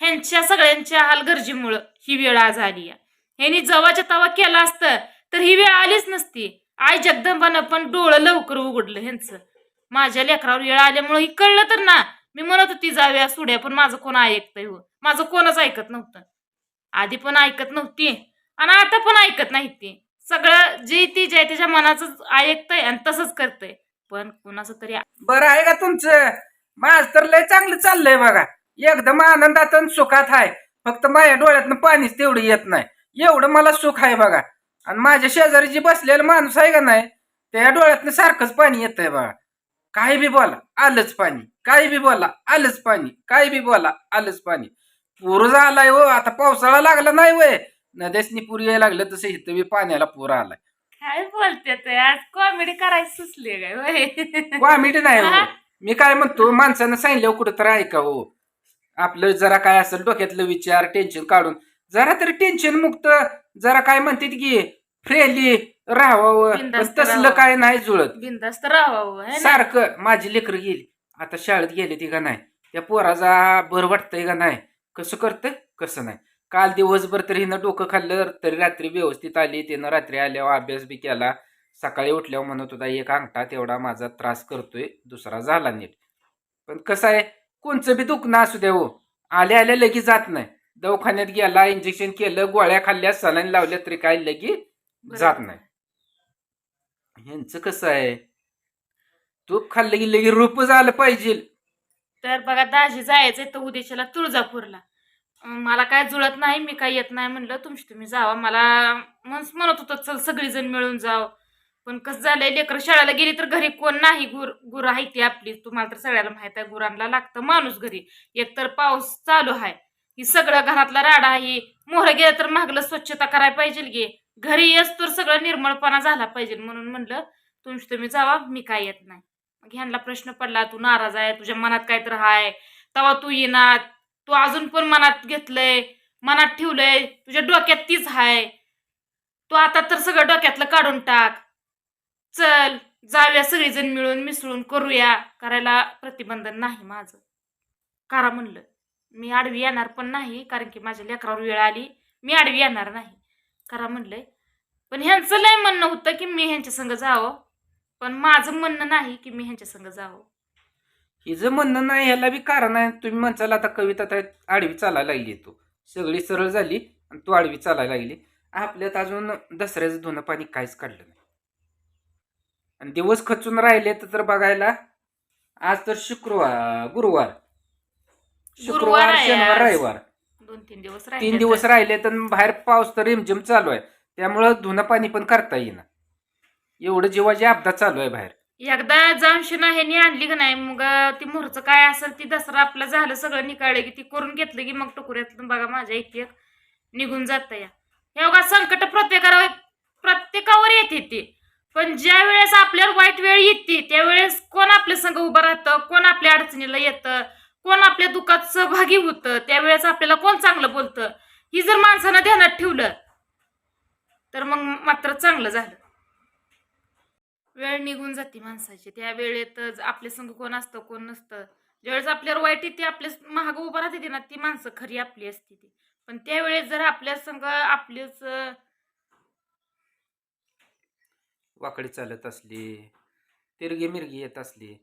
ह्यांच्या सगळ्यांच्या हालगर्जीमुळं ही वेळ आज आली आहे. ह्यांनी जवाच्या तवा केला असतं तर ही वेळ आलीच नसती. आई जगदंबानं पण डोळं लवकर उघडलं ह्यांचं. माझ्या लेकरावर वेळ आल्यामुळे ही कळलं तर ना. मी म्हणत होती जाऊया सुड्या पण माझं कोण ऐकतंय हो? माझं कोणच ऐकत नव्हतं. आधी पण ऐकत नव्हती आणि आता पण ऐकत नाही ती. सगळं जे ती जे त्याच्या मनाचं ऐकतंय आणि तसंच करतंय. पण कुणाचं तरी बरं आहे का तुमचं? माझ तर लय चांगलं चाललंय बघा. एकदम आनंदात आणि सुखात आहे फक्त माझ्या डोळ्यातनं पाणीच तेवढं येत नाही. एवढं मला सुख आहे बघा. आणि माझ्या शेजारी जी बसलेला माणूस आहे का नाही त्या डोळ्यातनं सारखंच पाणी येत आहे बघा. काही बी बोला आलंच पाणी. काही बी बोला आलंच पाणी. काही बी बोला आलंच पाणी. पूर झालाय हो आता पावसाळा लागला नाही वय. नद्यासनी पूर यायला लागलं तसं इथं बी पाण्याला पूर आलाय. काय बोलते ते? आज कॉमेडी करायची सुचली काय होय कॉमेडी नाही हो. हा? मी काय म्हणतो माणसानं सांगितलं कुठं तर ऐका हो. आपलं जरा काय असेल डोक्यातलं विचार टेन्शन काढून. जरा तरी टेन्शन मुक्त जरा काय म्हणतात की फ्रेंडली राहावं. बिनधास्त तसलं राहावं. काय नाही जुळत. बिंदास्त राहावं है ना? सारखं माझी लेकरं गेली. आता शाळेत गेली ती का नाही? त्या पोराचा बरं वाटतंय का नाही? कसं करतंय? कसं नाही? काल दिवसभर तरी हिनं डोकं खाल्लं तरी रात्री व्यवस्थित आली. तिनं रात्री आल्यावर अभ्यास बी केला. सकाळी उठल्यावर म्हणत होता एक अंगठा तेवढा माझा त्रास करतोय दुसरा झाला नीट. पण कसं आहे कोणचं बी दुखणं असू द्या हो. आल्या आल्या लगेच जात नाही. दवाखान्यात गेला इंजेक्शन केलं गोळ्या खाल्ल्या सलाईन लावल्या तरी काय लगी जात नाही. ह्यांचं कसं आहे? तूप खाल्लं की लगे रूप झालं पाहिजे. तर बघा दाजी जायचंय तर उद्याच्याला तुळजापूरला. मला काय जुळत नाही मी काय येत नाही म्हणलं तुमची तुम्ही जावा. मला म्हणत होतं चल सगळीजण मिळून जाव. पण कसं झालंय लेकर शाळेला गेली तर घरी कोण नाही? गुर गुर आहे ती आपली. तुम्हाला तर सगळ्याला माहीत आहे गुरांना लागतं माणूस घरी. एकतर पाऊस चालू आहे. ही सगळं घरातला राडा आहे. मोहरं गेलं तर मागलं स्वच्छता करायला पाहिजे गे. घरी येस तर सगळं निर्मळपणा झाला पाहिजे. म्हणून म्हणलं तुमची तुम्ही जावा मी काय येत नाही. मग ह्यांना प्रश्न पडला तू नाराज आहे तुझ्या मनात काय तर हाय. तवा तू येणार तू अजून पण मनात घेतलंय मनात ठेवलंय. तुझ्या डोक्यात तीच हाय. तू आता तर सगळं डोक्यातलं काढून टाक. चल जाऊया सगळीजण मिळून मिसळून करूया. करायला प्रतिबंधन नाही माझं. करा म्हणलं. मी आडवी येणार पण नाही कारण की माझ्या लेकरावर वेळ आली. मी आडवी येणार नाही. करा म्हणलंय पण ह्यांचं लय म्हणणं होतं की मी ह्यांच्या संग जावं. पण माझं म्हणणं नाही की मी ह्यांच्या संग जावं. हिचं म्हणणं नाही ह्याला बी कारण आहे. तुम्ही म्हणचाल आता कविता तर आडवी चालायला लागली तू. सगळी सरळ झाली आणि तू आडवी चालायला लागली. आपल्यात अजून दसऱ्याचं धुणं पाणी काहीच काढलं नाही. आणि दिवस खचून राहिले तर बघायला आज तर शुक्रवार गुरुवार. शुक्रवार आहे शनिवार आज. रविवार. दोन तीन दिवस राहिले तीन दिवस राहिले तर बाहेर पाऊस तर रिमझिम चालू आहे. त्यामुळं धुणं पाणी पण करता येईना. एवढं जीवाची अपघात चालू आहे बाहेर. एकदा जाऊन शिना ह्यानी आणली का नाही मग ती मोहरचं काय असेल ती दसरा आपलं झालं सगळं निकाळलं की ती करून घेतलं की मग टुकुऱ्यातून बघा माझ्या एक एक निघून जात या. हे बघा संकट प्रत्येकावर प्रत्येकावर येते ते. पण ज्या वेळेस आपल्यावर वाईट वेळ येते त्यावेळेस कोण आपल्या संग उभं राहतं कोण आपल्या अडचणीला येतं कोण आपल्या दुःखात सहभागी होतं त्यावेळेस आपल्याला कोण चांगलं बोलतं? ही जर माणसानं ध्यानात ठेवलं तर मग मात्र चांगलं झालं. वेळ निघून जाते माणसाची. त्या वेळेतच आपले संग कोण असतं कोण नसतं. ज्यावेळेस आपल्यावर वाईट येते आपल्या महाग उभं राहते ना ती माणसं खरी आपली असते ती. पण त्यावेळेस जर आपल्या संग आपलेच वाकडी चालत असली तिरगी मिरगी येत असली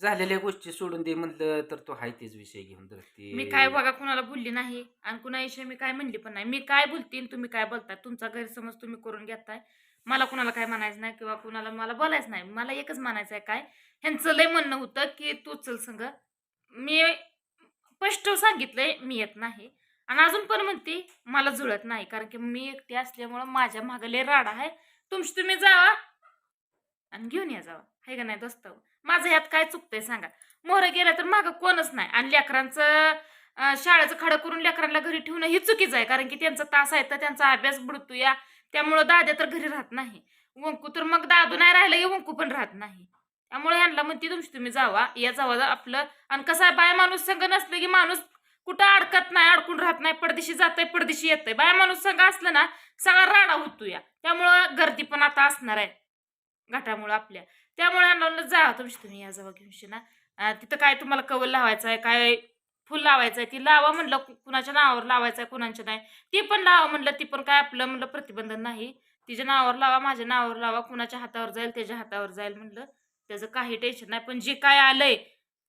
झालेल्या गोष्टी सोडून दे म्हणलं तर तो हाय तेच विषय घेऊन धरते. मी काय बघा कुणाला बोलली नाही आणि कुणाविषयी मी काय म्हणली पण नाही. मी काय बोलते आणि तुम्ही काय बोलताय? तुमचा गैरसमज तुम्ही करून घेताय. मला कुणाला काय म्हणायचं नाही किंवा कुणाला मला बोलायचं नाही. मला एकच म्हणायचं आहे काय? ह्यांचं लय म्हणणं होतं की तू चल संग. मी स्पष्ट सांगितलंय मी येत नाही. आणि अजून पण म्हणते मला जुळत नाही. कारण की मी एकटी असल्यामुळं माझ्या मागे लय राडा आहे. तुमची तुम्ही जावा. आणि घेऊन या जावा. आहे का नाही दोस्त? माझं ह्यात काय चुकतंय सांगा. मोहर गेलं तर मागं कोणच नाही. आणि लेकरांचं शाळेचं खडं करून लेकरांना घरी ठेवणं ही चुकीचं आहे. कारण की त्यांचा तास आहे तर त्यांचा अभ्यास बुडतो या. त्यामुळं दाद्या तर घरी राहत नाही. वंकू तर मग दादू नाही राहिलं की वंकू पण राहत नाही. त्यामुळे ह्यांना म्हणते तुमची तुम्ही जावा या जावा आपलं. आणि कसं आहे बाय माणूस संघ नसलं की माणूस कुठं अडकत नाही अडकून राहत नाही. पडदिशी जातंय पडदिशी येतंय. बाय माणूस संघ असलं ना सगळा राडा होतो या. त्यामुळं गर्दी पण आता असणार आहे. घाटामुळं आपल्या. त्यामुळे ह्यांना जा तुमची तुम्ही या जावा घेऊन ना तिथं काय तुम्हाला कवल लावायचं आहे काय फुल आहे ती लावा म्हणलं कुणाच्या नावावर लावायचं आहे कुणाच्या नाही. ती पण लावा म्हणलं ती पण काय आपलं म्हणलं प्रतिबंधन नाही. तिच्या नावावर लावा माझ्या नावावर लावा कुणाच्या हातावर जाईल त्याच्या हातावर जाईल म्हणलं. त्याचं काही टेन्शन नाही पण जे काय आलंय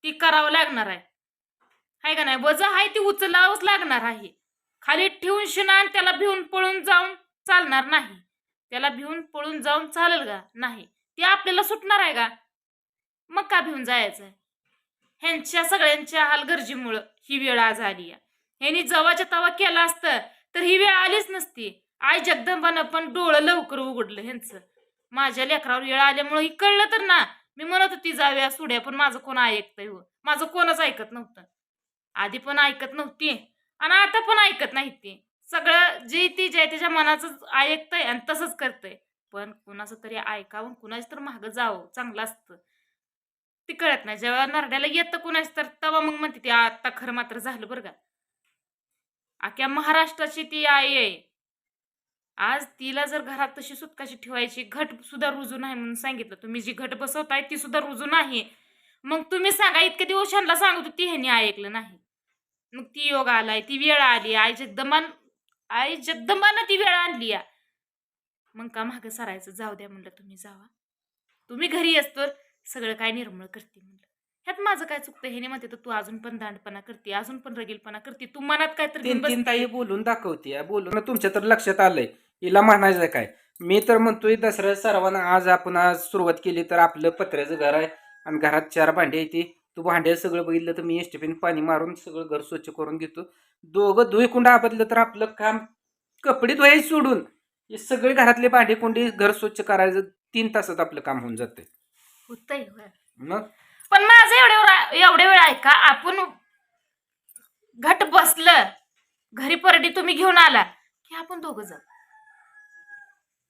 ती करावं लागणार आहे. हाय का नाही? वजा आहे ती उचलावंच लागणार आहे. खाली ठेवून शिना त्याला भिवून पळून जाऊन चालणार नाही. त्याला भिवून पळून जाऊन चालेल का नाही. ती आपल्याला सुटणार आहे का मग का भिवून जायचं ह्यांच्या सगळ्यांच्या हालगर्जीमुळं ही वेळ आज आली आहे. ह्यांनी जवाच्या तवा केला असतं तर ही वेळ आलीच नसती. आई जगदंबानं पण डोळं लवकर उघडलं ह्यांचं. माझ्या लेकरावर वेळ आल्यामुळं ही कळलं तर ना. मी म्हणत होती जाऊया सुड्या पण माझं कोण ऐकतंय हो? माझं कोणच ऐकत नव्हतं. आधी पण ऐकत नव्हती आणि आता पण ऐकत नाही ती. सगळं जे ती जे त्याच्या मनाचं ऐकतंय आणि तसंच करतंय. पण कुणाचं तरी ऐकावं कुणाचं तर मागं जावं चांगलं असतं. ती कळत नाही. जेव्हा नरड्याला येतं कुणाच तर तेव्हा मग म्हणते ती आता खरं मात्र झालं बरं का? अख्या महाराष्ट्राची ती आई आहे. आज तिला जर घरात तशी सुटकाशी ठेवायची घट सुद्धा रुजू नाही म्हणून सांगितलं. तुम्ही जी घट बसवताय ती सुद्धा रुजू नाही. मग तुम्ही सांगा इतके दिवस सांगतो ती होती ऐकलं नाही. मग ती योग आलाय ती वेळ आली आई जगदमान आई जगदंबानं ती वेळ आणली या. मग का मागं सरायचं? जाऊ द्या म्हणलं तुम्ही जावा. तुम्ही घरी असतो सगळं काय निर्मळ करते म्हणलं. ह्यात माझं काय चुकतं? हे म्हणते तर तू अजून पण दांडपणा करते अजून पण रगीलपणा करते. तू मनात काय तर तीन. ताई बोलून दाखवते बोलून. तुमच्या तर लक्षात आलंय. हिला म्हणायचं काय? मी तर म्हणतोय दसऱ्या सर्वांना आज आपण आज सुरुवात केली तर आपलं पत्र्याचं घर आहे आणि घरात चार भांडे येते तू भांडे सगळं बघितलं तर मी एसटीपीन पाणी मारून सगळं घर स्वच्छ करून घेतो. दोघं धुई कुंड आपलं तर आपलं काम कपडे धुवायचे सोडून हे सगळे घरातले भांडे कुंडी घर स्वच्छ करायचं तीन तासात आपलं काम होऊन जाते होतंय होय. मग? पण माझं एवढे वेळ एवढे वेळ ऐका आपण घट बसलं घरी परडी तुम्ही घेऊन आला की आपण दोघं जाऊ.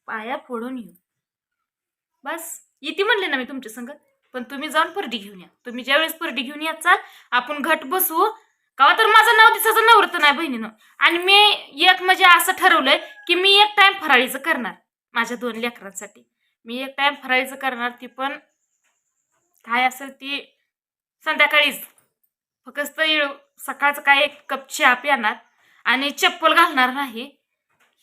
पाया फोडून येऊ. बस. येते म्हणले ना मी तुमच्या संग? पण तुम्ही जाऊन परडी घेऊन या. तुम्ही ज्यावेळेस परडी घेऊन याचाल आपण घट बसू हो. का तर माझं नाव दिसाचं नवरत नाही बहिणीनं. आणि मी एक म्हणजे असं ठरवलंय की मी एक टाइम फराळीचं करणार माझ्या दोन लेकरांसाठी. मी एक टाइम फराळीचं करणार ती पण काय असेल ती संध्याकाळीच. फक्त सकाळचं काय एक कप चहा पिणार आणि चप्पल घालणार नाही.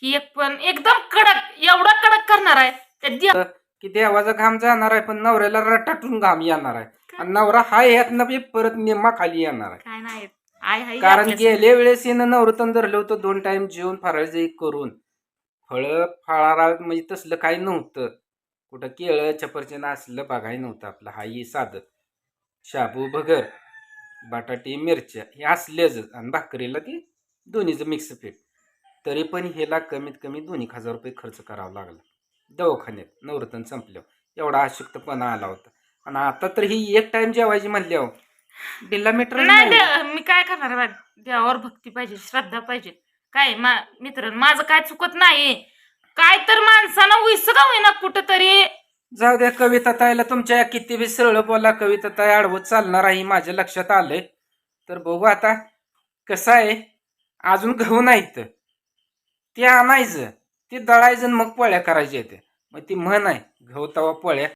ही एक पण एकदम कडक एवढा कडक करणार आहे. त्या की देवाचा घाम जाणार आहे पण नवऱ्याला रटाटून घाम येणार आहे. आणि नवरा हा यातनं बी परत निम्मा खाली येणार आहे. काय नाही आय हाय कारण. गेल्या वेळेस येणं नवरतन धरलं होतं दोन टाइम जेवण फराळाचं करून. फळं फळारा म्हणजे तसलं काही नव्हतं. कुठं केळं चपरचेनं असलं बघायला नव्हतं आपलं. हा ही साधं. शाबू भगर बटाटे मिरच्या हे असलेच आणि भाकरीला ती दोन्हीचं मिक्स पीठ तरी पण ह्याला कमीत कमी दोन एक हजार रुपये खर्च करावा लागला. दवाखान्यात. नवरतन संपल्यावर एवढा अशक्तपणा आला होता. आणि आता तर ही एक टाइम जेवायची म्हणल्यावर बिल्ला मीटर नाही दे- मी काय करणार बा देवावर भक्ती पाहिजे श्रद्धा पाहिजे. काय मा मित्र माझं काय चुकत नाही? काय तर माणसानं विसरा होईना कुठं तरी जाऊ द्या कविता ताईला तुमच्या किती बी सरळ बोला कविता ताई आडवत चालणार आहे माझ्या लक्षात आलंय. तर बघू आता कसं आहे? अजून गहू नाहीत. ते आणायचं. ते दळायचं मग पोळ्या करायच्या येते मग ती म्हण आहे गहू तवा पोळ्या.